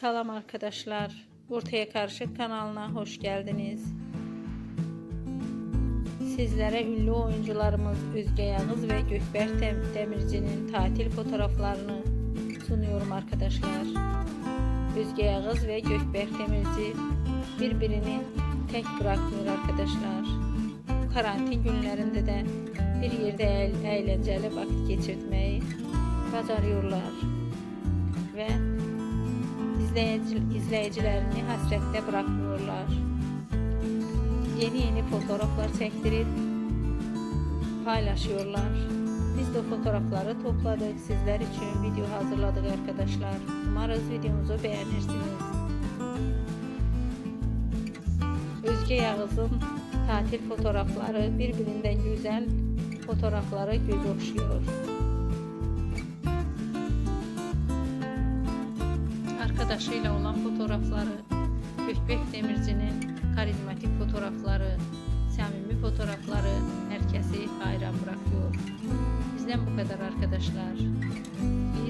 Salam arkadaşlar. Ortaya Karışık kanalına hoş geldiniz. Sizlere ünlü oyuncularımız Özge Yağız ve Gökberk Dem- Demirci'nin tatil fotoğraflarını sunuyorum arkadaşlar. Özge Yağız ve Gökberk Demirci birbirini tek bırakmıyor arkadaşlar. Karantin günlerinde de bir yerde eğ- eğlenceli vakit geçirtmeyi bacarıyorlar. Ve izleyici, izleyicilerini hasrette bırakmıyorlar. Yeni yeni fotoğraflar çektirip paylaşıyorlar. Biz de fotoğrafları topladık. Sizler için video hazırladık arkadaşlar. Umarız videomuzu beğenirsiniz. Özge Yağız'ın tatil fotoğrafları birbirinden güzel fotoğrafları göz okşuyor. Arkadaşıyla olan fotoğrafları, Gökbek Demirci'nin karizmatik fotoğrafları, samimi fotoğrafları herkesi hayran bırakıyor. Bizden bu kadar arkadaşlar. İyi.